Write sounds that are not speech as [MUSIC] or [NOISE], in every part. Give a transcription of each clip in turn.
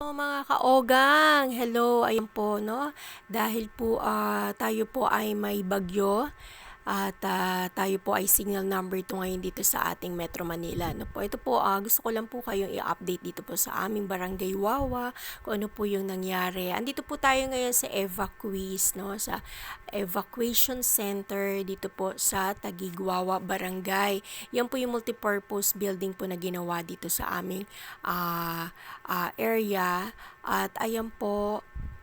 Hello mga kaogang, hello, ayun po no, dahil po ah, tayo po ay may bagyo at ah, tayo po ay signal number 2 ngayon dito sa ating Metro Manila. No po, ito po ah, gusto ko lang po kayong i-update dito po sa aming Barangay Wawa kung ano po yung nangyari. Andito po tayo ngayon sa evacuees no, sa evacuation center dito po sa Tagigwawa Barangay. Yan po yung multipurpose building po na ginawa dito sa aming ah, ah, area at ayan po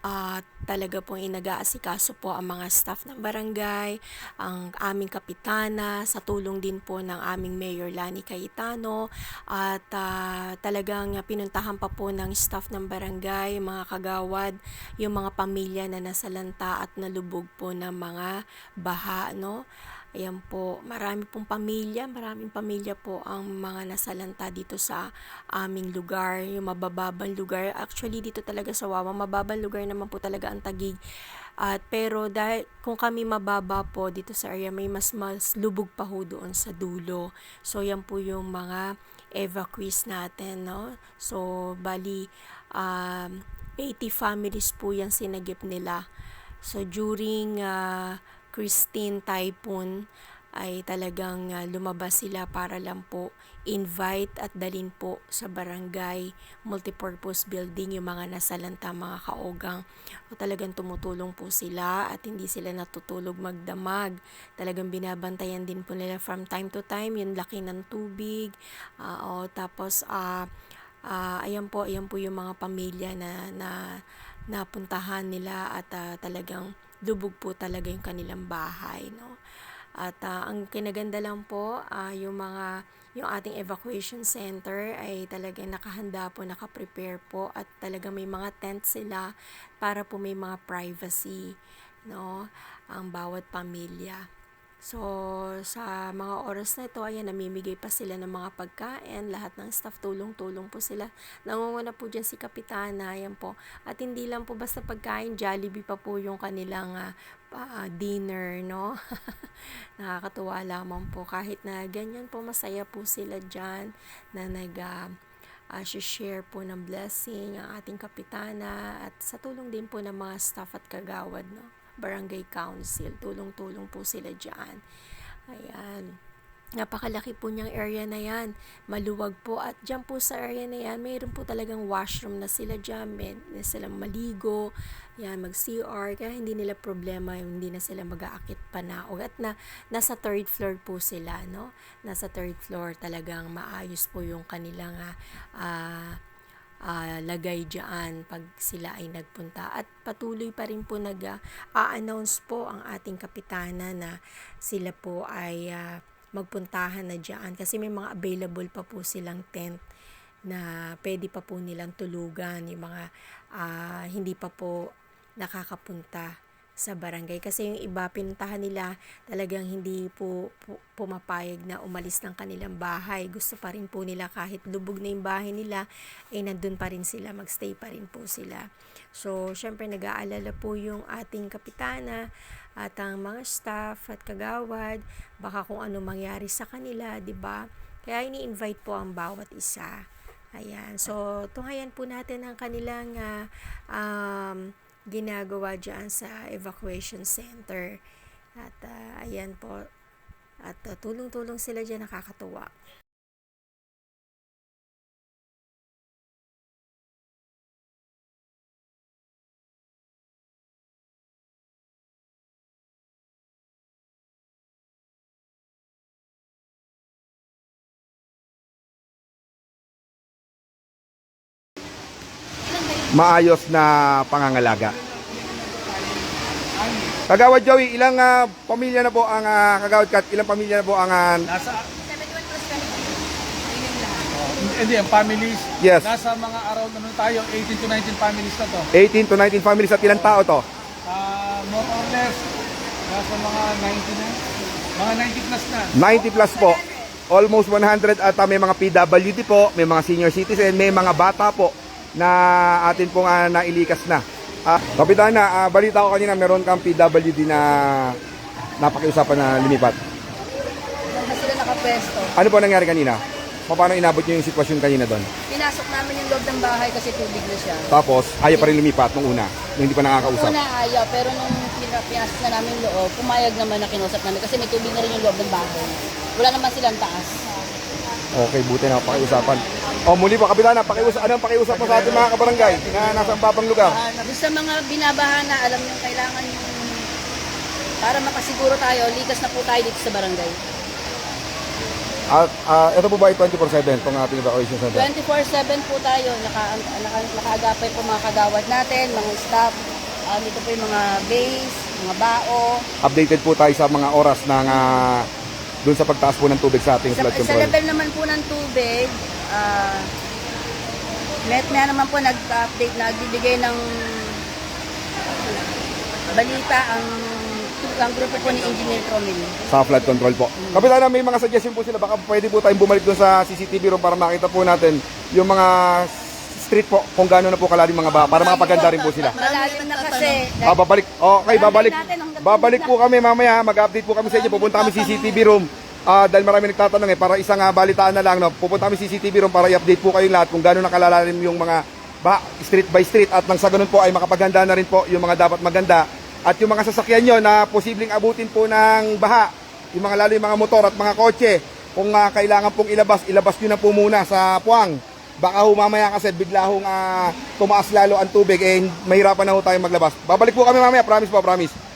ah, talaga pong inag-aasikaso po ang mga staff ng barangay, ang aming kapitana, sa tulong din po ng aming Mayor Lani Cayetano at ah, talagang pinuntahan pa po ng staff ng barangay, mga kagawad, yung mga pamilya na nasalanta at nalubog po ng mga baha, no? Ayan po, marami pong pamilya, maraming pamilya po ang mga nasalanta dito sa aming lugar, yung mabababang lugar. Actually, dito talaga sa Wawa, mababang lugar naman po talaga ang tagig. At pero dahil kung kami mababa po dito sa area, may mas mas lubog pa ho doon sa dulo. So yan po yung mga evacuees natin, no? So bali um, 80 families po yung sinagip nila. So during uh, Christine Typhoon ay talagang uh, lumabas sila para lang po invite at dalin po sa barangay multipurpose building yung mga nasalanta mga kaogang. O talagang tumutulong po sila at hindi sila natutulog magdamag. Talagang binabantayan din po nila from time to time yung laki ng tubig. Uh, o tapos uh, uh, ayan po ayan po yung mga pamilya na, na napuntahan nila at uh, talagang lubog po talaga yung kanilang bahay no at uh, ang kinaganda lang po uh, yung mga yung ating evacuation center ay talagang nakahanda po, nakaprepare po at talaga may mga tent sila para po may mga privacy no ang bawat pamilya. So, sa mga oras na ito, ayan, namimigay pa sila ng mga pagkain. Lahat ng staff, tulong-tulong po sila. Nangunguna po dyan si Kapitana, ayan po. At hindi lang po basta pagkain, Jollibee pa po yung kanilang uh, uh, dinner, no? [LAUGHS] Nakakatuwa lamang po. Kahit na ganyan po, masaya po sila dyan na nag... Uh, uh, share po ng blessing ang ating kapitana at sa tulong din po ng mga staff at kagawad no barangay council. Tulong-tulong po sila dyan. Ayan. Napakalaki po niyang area na yan. Maluwag po. At dyan po sa area na yan, mayroon po talagang washroom na sila dyan. May, na sila maligo, yan, mag-CR. Kaya hindi nila problema, hindi na sila mag-aakit pa na. At na, nasa third floor po sila, no? Nasa third floor talagang maayos po yung kanilang uh, uh, lagay dyan pag sila ay nagpunta. At patuloy pa rin po nag-a-announce po ang ating kapitana na sila po ay uh, magpuntahan na dyan. Kasi may mga available pa po silang tent na pwede pa po nilang tulugan. Yung mga uh, hindi pa po nakakapunta sa barangay. Kasi yung iba pinuntahan nila talagang hindi po, po pumapayag na umalis ng kanilang bahay. Gusto pa rin po nila kahit lubog na yung bahay nila eh nandun pa rin sila magstay pa rin po sila. So syempre nag-aalala po yung ating kapitana at ang mga staff at kagawad baka kung ano mangyari sa kanila 'di ba? Kaya ini-invite po ang bawat isa. Ayan. So tunghayan po natin ang kanilang uh, um, ginagawa dyan sa evacuation center. At uh, ayan po, at uh, tulong-tulong sila dyan, nakakatuwa. maayos na pangangalaga. Kagawad Joey, ilang ah, pamilya na po ang uh, Kagawad Kat, ilang pamilya na po ang ah, Nasa... Hindi, ang families. Yes. Nasa mga around ano tayo, 18 to 19 families na to. 18 to 19 families at ilang tao to? Ah, more or less, nasa mga 90 na. Mga 90 plus na. 90 plus po. Almost 100 at ah, may mga PWD po, may mga senior citizen, may mga bata po na atin pong uh, nailikas na. Uh, Kapitana, uh, balita ko kanina meron kang PWD na napakiusapan na lumipat. na sila nakapwesto. Ano po nangyari kanina? paano inabot nyo yung sitwasyon kanina doon? Pinasok namin yung loob ng bahay kasi tubig na siya. Tapos, ayaw pa rin lumipat nung una, nung hindi pa nakakausap. Una ayaw, pero nung pina- pinasok na namin yung loob, pumayag naman na kinusap namin kasi may tubig na rin yung loob ng bahay. Wala naman silang taas. Okay, buti na pakiusapan. O muli po, Kapitana, pakiusap, anong pakiusap mo sa ating mga kabarangay na nasa babang lugar? Doon sa mga binabaha na, alam nyo, kailangan yung para makasiguro tayo, likas na po tayo dito sa barangay. At ah, ito po ba ay 24-7 itong ating evacuation center? 24-7 po tayo, naka, naka, nakaagapay po mga kagawad natin, mga staff. Ah, dito po yung mga base, mga bao. Updated po tayo sa mga oras ng ah, dun sa pagtaas po ng tubig sa ating Sa, flood sa control. level naman po ng tubig, ah, met na naman po nag-update, nagbibigay ng balita ang ang grupo po ni Engineer Tromil. sa flood control po. Kapitana, may mga suggestion po sila. Baka pwede po tayong bumalik doon sa CCTV room para makita po natin yung mga street po kung gaano na po kalalim mga baha para makapaganda rin po sila. Malalim na kasi. Ah, babalik. Okay, babalik. Babalik po kami mamaya. Mag-update po kami sa inyo. Pupunta kami CCTV room. Ah, dahil marami nagtatanong eh, para isang ah, balitaan na lang, no? pupunta kami CCTV room para i-update po kayong lahat kung gaano nakalalim yung mga ba, street by street at nang sa ganun po ay makapaganda na rin po yung mga dapat maganda at yung mga sasakyan nyo na posibleng abutin po ng baha, yung mga lalo yung mga motor at mga kotse, kung ah, kailangan pong ilabas, ilabas nyo na po muna sa puwang. Baka ho mamaya kasi bigla hong ah, tumaas lalo ang tubig, eh mahirapan na ho tayong maglabas. Babalik po kami mamaya, promise po, promise.